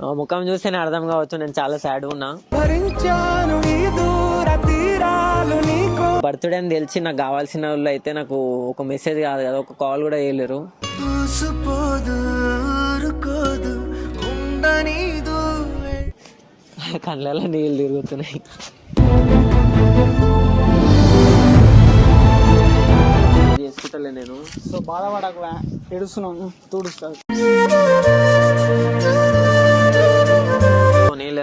ముఖం చూస్తేనే అర్థం కావచ్చు నేను చాలా సాడ్ ఉన్నా. బర్త్డే అని తెలిసి నాకు కావాల్సిన వాళ్ళు అయితే నాకు ఒక మెసేజ్ కాదు కదా ఒక కాల్ కూడా చేయలేరు. కళ్ళలో నీళ్ళు తిరుగుతున్నాయి. చేసుకుంటలే నేను? సో బాధపడకు ఏడుస్తున్నాను తుడుస్తాను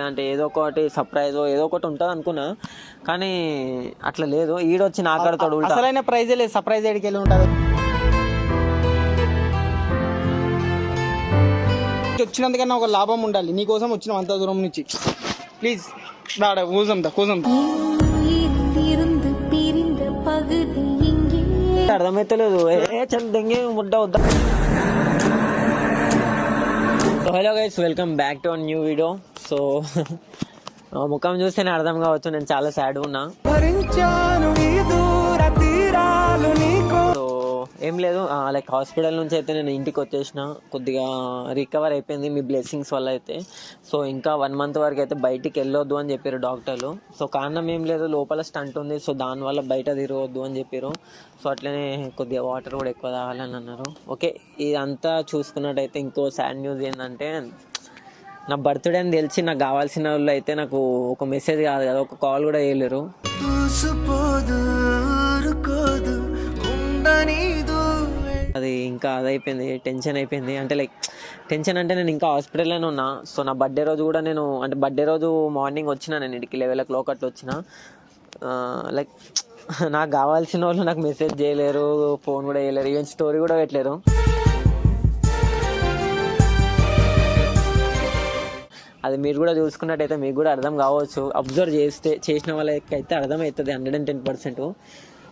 అంటే ఏదో ఒకటి సర్ప్రైజ్ ఏదో ఒకటి ఉంటుంది అనుకున్నా. కానీ అట్లా లేదు. ఈడొచ్చి తోడు అసలైన ప్రైజే లేదు. సర్ప్రైజ్ ఏడికి వెళ్ళి ఉంటారు. వచ్చినందుకన్నా ఒక లాభం ఉండాలి. నీకోసం వచ్చిన అంత దూరం నుంచి. ప్లీజ్ రాడ కూసంతా కూసంతా అర్థమైతలేదు. ఏ చందంగి ముడ్డ వద్దా. Hello guys welcome back to new video so ముఖం చూస్తేనే అర్థం కావచ్చు నేను చాలా సాడ్ ఉన్నా. సో ఏం లేదు లైక్ హాస్పిటల్ నుంచి అయితే నేను ఇంటికి వచ్చేసిన. కొద్దిగా రికవర్ అయిపోయింది మీ బ్లెస్సింగ్స్ వల్ల అయితే. సో ఇంకా వన్ మంత్ వరకు అయితే బయటికి వెళ్ళొద్దు అని చెప్పారు డాక్టర్లు. సో కారణం ఏం లేదు లోపల స్టంట్ ఉంది. సో దానివల్ల బయట తిరగొద్దు అని చెప్పారు. సో అట్లనే కొద్దిగా వాటర్ కూడా ఎక్కువ తాగాలని అన్నారు. ఓకే ఇదంతా చూసుకున్నట్టయితే ఇంకో సాడ్ న్యూస్ ఏంటంటే నా బర్త్డే అని తెలిసి నాకు కావాల్సిన వాళ్ళు అయితే నాకు ఒక మెసేజ్ కాదు కదా ఒక కాల్ కూడా చేయలేరు. అది ఇంకా అదైపోయింది టెన్షన్ అయిపోయింది. అంటే లైక్ టెన్షన్ అంటే నేను ఇంకా హాస్పిటల్లోనే ఉన్నా. సో నా బర్త్డే రోజు కూడా నేను అంటే బర్త్డే రోజు మార్నింగ్ వచ్చిన నేను ఇంటికి లెవెల్ ఓ క్లాక్ అట్లా వచ్చిన. లైక్ నాకు కావాల్సిన వాళ్ళు నాకు మెసేజ్ చేయలేరు ఫోన్ కూడా చేయలేరు ఈవెన్ స్టోరీ కూడా పెట్టలేరు. అది మీరు కూడా చూసుకున్నట్టయితే మీకు కూడా అర్థం కావచ్చు. అబ్జర్వ్ చేస్తే చేసిన వాళ్ళకైతే అర్థమవుతుంది హండ్రెడ్ అండ్ టెన్ పర్సెంట్.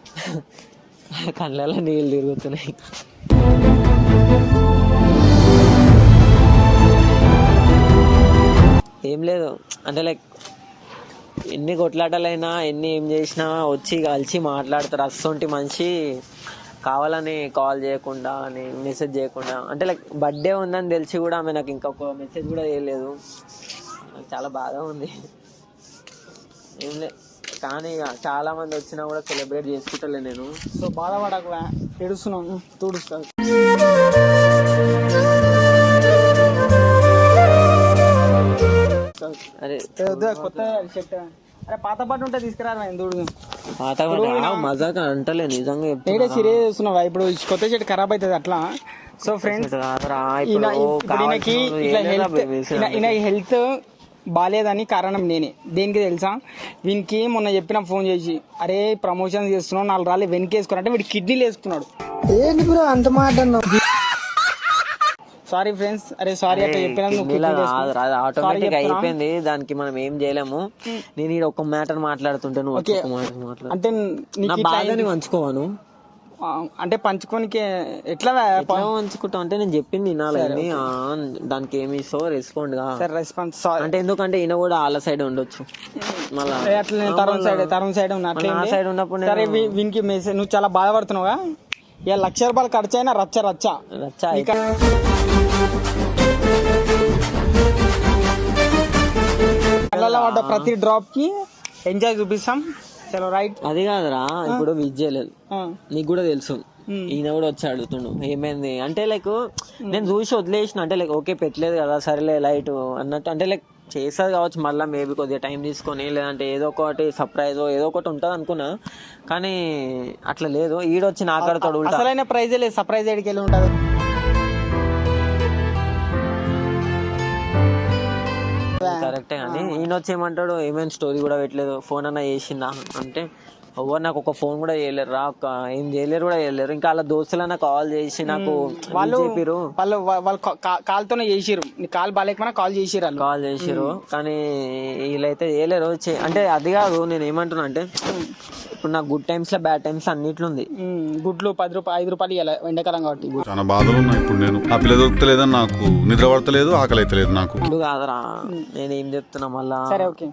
కళ్ళలో నీళ్ళు తిరుగుతున్నాయి. ఏం లేదు. అంటే లైక్ ఎన్ని కొట్లాటలైనా ఎన్ని ఏం చేసినా వచ్చి కలిసి మాట్లాడతారు. అస్సొంటి మనిషి కావాలని కాల్ చేయకుండా అని మెసేజ్ చేయకుండా. అంటే లైక్ బర్త్డే ఉందని తెలిసి కూడా ఆమె నాకు ఇంకొక మెసేజ్ కూడా చేయలేదు. నాకు చాలా బాధ ఉంది. ఏం లేదు కానీ ఇక చాలా మంది వచ్చినా కూడా సెలబ్రేట్ చేసుకుంటలే నేను. సో బాధపడకు ఏడుస్తున్నాను తుడుస్తాను అరే కొత్త షర్ట్. అరే పాత పాట ఉంటే తీసుకురా దూడు పాత మజాక్ అంటలే నిజంగా. నేడే సీరియస్ చూస్తున్నావా ఇప్పుడు కొత్త షర్ట్ ఖరాబ్ అవుతుంది అట్లా. సో ఫ్రెండ్స్ ఈయనకి ఇట్లా హెల్త్ ఈయన హెల్త్ బాగాలేదని కారణం నేనే. దేనికి తెలుసా? వీనికి మొన్న చెప్పిన ఫోన్ చేసి అరే ప్రమోషన్ చేస్తున్నావు నాలుగు రాళ్ళు వెనకేసుకున్నా అంటే వీడు కిడ్నీలు వేసుకున్నాడు. ఏంటి బ్రో అంత మాట సారీ ఫ్రెండ్స్ అరే సారీ అట్లా చెప్పినా నువ్వు కిడ్నీలో kidney కాదు, అది వేసుకున్నావు. Sorry automatic. అయిపోయింది. దానికి మనం ఏం చేయలేము. నేను ఈడ ఒక మ్యాటర్ మాట్లాడుతుంటే నువ్వు అంటే నా బాధని పంచుకోవాను అంటే పంచుకోనికి ఎట్లా పంచుకుంటావు? అంటే నేను చెప్పింది వినాలని దానికి ఏమి ఇస్తావు రెస్పాండ్గా. సార్ రెస్పాన్స్ సారీ అంటే ఎందుకంటే ఈయన కూడా వాళ్ళ సైడ్ ఉండొచ్చు. మళ్ళా అట్లా తరుణ్ సైడ్ తరుణ్ సైడ్ ఉన్నా. అట్లా నా? సైడ్ ఉన్నప్పుడు సరే వీనికి మెసేజ్ నువ్వు చాలా బాధపడుతున్నావుగా? ఇక లక్ష రూపాయలు ఖర్చు అయినా రచ్చ. రచ్చ రచ్చా పడ్డ ప్రతి డ్రాప్కి ఎంజాయ్ చూపిస్తాం. చలో రైట్ అది కాదురా ఇప్పుడు విజ్ చేయలేదు నీకు కూడా తెలుసు. ఈయన కూడా వచ్చి అడుగుతుండు ఏమైంది? అంటే లైక్ నేను చూసి వదిలేసిన అంటే లైక్ ఓకే పెట్టలేదు కదా సరేలే లైట్ అన్నట్టు. అంటే లైక్ చేస్తుంది కావచ్చు మళ్ళీ మేబీ కొద్దిగా టైం తీసుకొని లేదంటే ఏదో ఒకటి సర్ప్రైజ్ ఏదో ఒకటి ఉంటుంది అనుకున్నా. కానీ అట్లా లేదు. ఈడొచ్చి నాకాడతాడు అసలైన ప్రైజే లేదు. సర్ప్రైజ్ ఎడికి వెళ్ళి ఉంటుంది. కరెక్టే కానీ ఈయన వచ్చి ఏమంటాడు ఏమైనా స్టోరీ కూడా పెట్టలేదు ఫోన్ అన్న చేసిందా అంటే ఎవరు నాకు ఒక ఫోన్ కూడా చేయలేరు. రా ఒక ఏం చేయలేరు కూడా చేయలేరు. ఇంకా వాళ్ళ దోస్తులన్న కాల్ చేసి నాకు వాళ్ళు చెప్పిరు వాళ్ళు వాళ్ళు కాల్తోనే చేసిరు నీ కాల్ బాగాలేకపోయినా కాల్ చేసిరు వాళ్ళు. కాల్ చేసిరు కానీ వీళ్ళైతే చేయలేరు. చే- అంటే అది కాదు నేను ఏమంటున్నా అంటే ఇప్పుడు నాకు గుడ్ టైమ్స్లో బ్యాడ్ టైమ్స్ అన్నిట్లో ఉంది. గుడ్లు పది రూపాయలు ఐదు రూపాయలు ఇవ్వాలి ఎండాకాలం కాబట్టి. చాలా బాధలు ఉన్నా ఇప్పుడు నేను. నా పిల్ల దొరుకుతలేదని నాకు నిద్ర పడతలేదు ఆకలి అయితలేదు నాకు. ఇప్పుడు కాదురా. నేను ఏం చెప్తున్నా మళ్ళా? సరే ఓకే.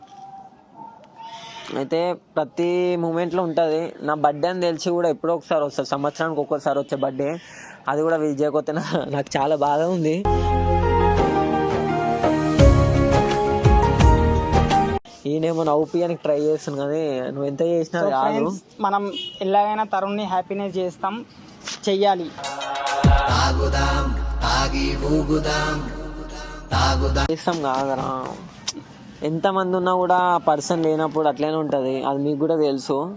అయితే ప్రతి మూమెంట్లో ఉంటుంది. నా బర్త్డే అని తెలిసి కూడా ఎప్పుడో ఒకసారి వస్తుంది. సంవత్సరానికి ఒక్కోసారి వచ్చే బర్త్డే. అది కూడా విజయకొత్త నాకు చాలా బాధ ఉంది. ఈయనేమో నవ్వుపియానికి ట్రై చేస్తాను కానీ నువ్వు ఎంత చేసినా కాదు మనం ఎలాగైనా తరుణ్ని హ్యాపీనెస్ చేస్తాం. చెయ్యాలి. తాగుదాం. చేస్తాం కాదరా. ఎంతమంది ఉన్నా కూడా పర్సన్ లేనప్పుడు అట్లనే ఉంటుంది. అది మీకు కూడా తెలుసు.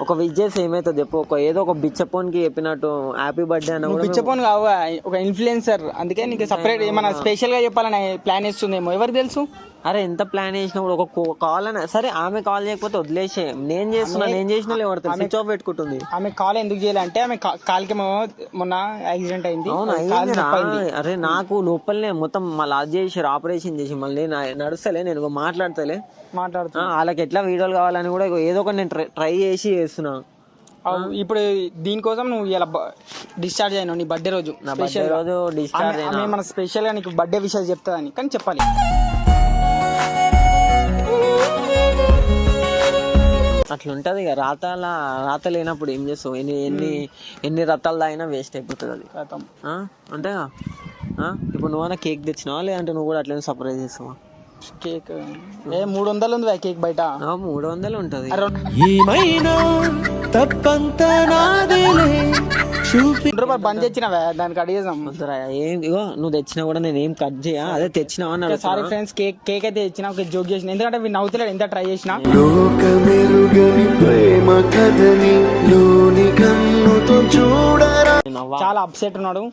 ఒక విజ్ చేసి ఏమవుతుంది చెప్పు. ఒక ఏదో ఒక బిచ్చపోన్కి చెప్పినట్టు హ్యాపీ బర్త్డే అన్న పిచ్చపోను కావు ఒక ఇన్ఫ్లుయెన్సర్. అందుకే నీకు సపరేట్ ఏమైనా స్పెషల్గా చెప్పాలని ప్లాన్ ఇస్తుందేమో ఎవరికి తెలుసు? అరే ఎంత ప్లాన్ చేసినప్పుడు ఒక కాల్ అని సరే ఆమె కాల్ చేయకపోతే వదిలేసే. నేను చేస్తున్నా నేను చేసిన ఎవరు స్విచ్ ఆఫ్ పెట్టుకుంటుంది. ఆమె కాల్ ఎందుకు చేయాలంటే ఆమె కాలుకి మొన్న యాక్సిడెంట్ అయింది. అరే నాకు లోపలనే మొత్తం మళ్ళీ అది చేసి ఆపరేషన్ చేసి మళ్ళీ నడుస్తలే నేను మాట్లాడతలే. మాట్లాడుతూ వాళ్ళకి ఎట్లా వీడియోలు కావాలని కూడా ఏదో ఒకటి నేను ట్రై చేసి చేస్తున్నా. ఇప్పుడు దీనికోసం నువ్వు ఇలా డిశ్చార్జ్ అయినావు నీ బర్త్డే రోజు. నా బర్త్డే. రోజు డిశ్చార్జ్ అయినా. మన స్పెషల్గా నీకు బర్త్డే విషయాలు చెప్తాదని కానీ చెప్పాలి. అట్లుంటది ఇక. రాతల రాత లేనప్పుడు ఏం చేస్తావు? ఎన్ని ఎన్ని ఎన్ని రతాలు తాగినా వేస్ట్ అయిపోతుంది అది? అంతేగా? ఇప్పుడు నువ్వన్నా కేక్ తెచ్చినావా? లేదంటే నువ్వు కూడా అట్లనే సర్ప్రైజ్ చేస్తావా? కేక్ ఏ మూడు వందలు ఉంది కేక్ బయట? ఆ, మూడు వందలు ఉంటది ఏమైనా తప్పంతా నాదేలే. బంద్ తెచ్చినవే దానికి అడిగేసాం వద్దురా, ఏం ఇగో నువ్వు తెచ్చినా కూడా నేను ఏం కట్ చేయ? అదే తెచ్చినావా అని సారీ. ఫ్రెండ్స్ కేక్ కేక్ అయితే ఇచ్చిన ఒక జోక్ చేసిన. ఎందుకంటే వీడు నవ్వుతలేడు ఎంత ట్రై చేసినా. లోకమెరుగని ప్రేమ కథని లోని కన్నుతో చూడరా. నేను నవ్వా? చాలా అప్సెట్ ఉన్నాడు.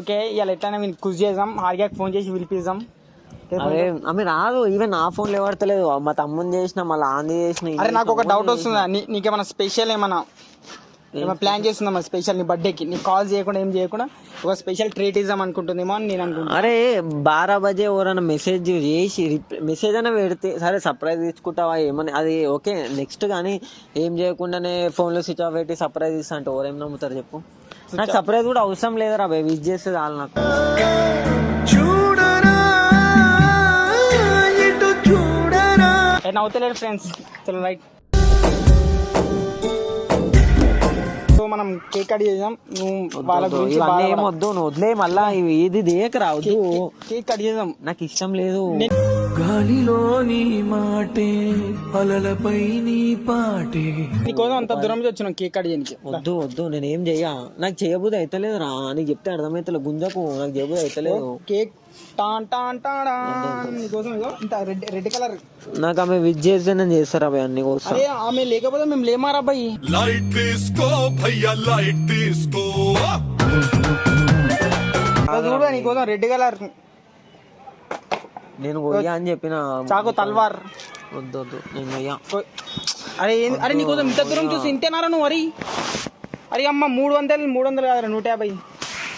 ఓకే ఇవాళ ఎట్లయినా వీనికి కుష్ చేద్దాం. హారిగాకి ఫోన్ చేసి పిలిపిద్దాం. అరే రాదు. ఈవెన్ నా ఫోన్లో పడతలేదు మా తమ్ముని చేసిన మళ్ళీ ఆంది చేసిన అరే నాకు ఒక డౌట్ వస్తుందా? నీకేమైనా స్పెషల్ ఏమన్నా ఏమైనా ప్లాన్ చేస్తుందా స్పెషల్ నీ బర్త్డేకి. నీ కాల్ చేయకుండా ఏం చేయకుండా ఒక స్పెషల్ ట్రీట్ ఇద్దాం అనుకుంటుందేమో అని నేను అనుకుంటున్నా. అరే బారా బజే ఎవరైనా మెసేజ్ చేసి మెసేజ్ అయినా పెడితే సరే సర్ప్రైజ్ తీసుకుంటావా ఏమని అది ఓకే నెక్స్ట్ కానీ ఏం చేయకుండానే ఫోన్లో స్విచ్ ఆఫ్ పెట్టి సర్ప్రైజ్ ఇస్తా అంటే ఎవరేం నమ్ముతారు చెప్పు. నాకు సర్ప్రైజ్ కూడా అవసరం లేదురా బాయ్ విజ్ చేస్తే చాలు నాకు. నవ్వుతలేడు ఫ్రెండ్స్ చలో రైట్. మనం కేక్ కట్ చేద్దాం నువ్వు వాళ్ళ గురించి ఇవన్నీ ఏం బాధపడ- వద్దు నువ్వు వదిలే మళ్ళా ఇది దేకరా వద్దు. కేక్ కట్ చేద్దాం. నాకు ఇష్టం లేదు. గాలిలో నీ మాటే అలలపై నీ పాటే. నీకోసం అంత దూరం నుంచి వచ్చినాం కేక్ కట్ చేయడానికి వద్దు వద్దు నేను ఏం చెయ్య? నాకు చేయబుద్ధి అవుతలేదు రా. నీకు చెప్తే అర్థమైతలేదు గుంజకు. నాకు చేయబుద్ధి అవుతలేదు కేక్. టాన్ టాన్ టాన్ నీకోసం ఇంత రెడ్ రెడ్ కలర్. నాకు ఆమె విజ్ చేస్తే నేను చేస్తారా అవి అన్ని కోసం. అదే ఆమె లేకపోతే మేము లేమారా అబ్బాయి లైట్ తీసుకో భయ్యా లైట్ తీసుకో చూడు నీకోసం రెడ్ కలర్. నేను కొయ్యా అని చెప్పిన చాకు తల్వార్. వద్దు వద్దు నేను ఓ- అరే అరే నీకోసం ఇంత దూరం చూసి ఇంతేనారా నువ్వు మరి అరే అమ్మ మూడు వందలు మూడు వందలు కాదురా నూట యాభై.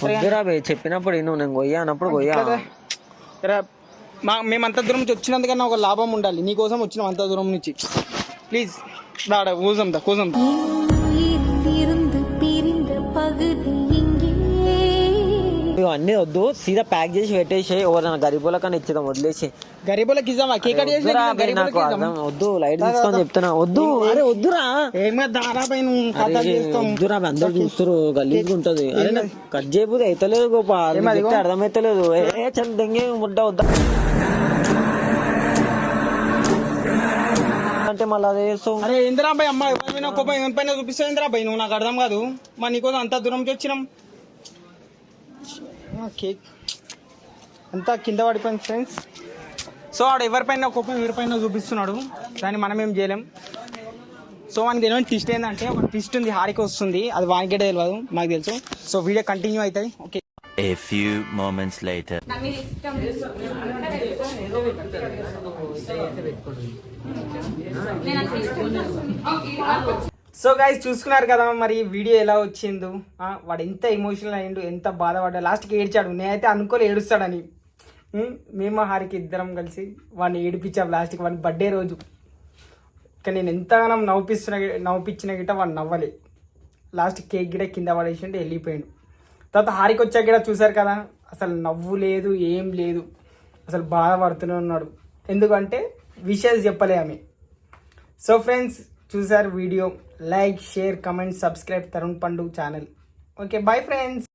వద్దురా బే చెప్పినప్పుడు నువ్వు నేను కొయ్యా అన్నప్పుడు కొయ్యా మా మేము అంత దూరం నుంచి వచ్చినందుకన్నా ఒక లాభం ఉండాలి. నీకోసం వచ్చినాం అంత దూరం నుంచి. ప్లీజ్ దాడ కూసం దా కూసం దా. అన్నీ వద్దు. సీదా ప్యాక్ చేసి పెట్టేసి ఎవరైనా గరీబుల కన్నా ఇచ్చేద్దాం వదిలేసి. గరీబులకి ఇద్దామా? కేక్ కట్ చేసి వద్దురా బే, గరీబులకి నాకు అర్థం వద్దు లైట్ తీసుకొని చెప్తున్నా. వద్దు అరే వద్దురా. వద్దురా అందరు చూస్తారు గలీజ్గా ఉంటది. అరే నాకు కట్ చేయబోదు అయితలేదు గోపాల్ చెప్తే అర్థమైతలేదు ఏ చల్ దెంగే ముడ్డ వద్దా? అంటే మళ్ళీ అదే చేస్తావు? అరే ఇందిరా అబ్బాయి అమ్మ ఎవరి మీద కోపం చూపిస్తావు ఇందిరా అబ్బాయి నువ్వు నాకు అర్థం కాదు. మా నీకోసం అంత దూరం వచ్చినాం. కేక్ అంతా కింద పడిపోయింది ఫ్రెండ్స్ సో ఆడు ఎవరిపైన కోపం ఎవరిపైన చూపిస్తున్నాడు. దాన్ని మనం ఏం చేయలేం. సో మనకి తెలియని ట్విస్ట్ ఏంటంటే ఒక ట్విస్ట్ ఉంది హారిక వస్తుంది. అది వానికే తెలియదు నాకు తెలుసు. సో వీడియో కంటిన్యూ అవుతుంది okay A few moments later. So guys చూసుకున్నారు కదా మరి వీడియో ఎలా వచ్చిందో? వాడు ఎంత ఎమోషనల్ అయ్యిండు ఎంత బాధపడ్డా లాస్ట్కి ఏడ్చాడు. నేనైతే అనుకోలే ఏడుస్తాడని. మేము హారికి ఇద్దరం కలిసి వాడిని ఏడిపించాం లాస్ట్కి వాడిని బర్త్డే రోజు. కానీ నేను ఎంతగానో నవ్విస్తున్న నవ్విపించిన గిట్ట వాడు నవ్వలే. లాస్ట్ కేక్ గిడ కింద పడేసింటే వెళ్ళిపోయాడు. తర్వాత హారికి వచ్చాక కూడా చూసారు కదా అసలు నవ్వు లేదు ఏం లేదు. అసలు బాధపడుతూనే ఉన్నాడు. ఎందుకంటే విషయాలు చెప్పలే ఆమె. సో ఫ్రెండ్స్ చూసారు video like share comment subscribe Tarun Pandu channel. Okay bye friends.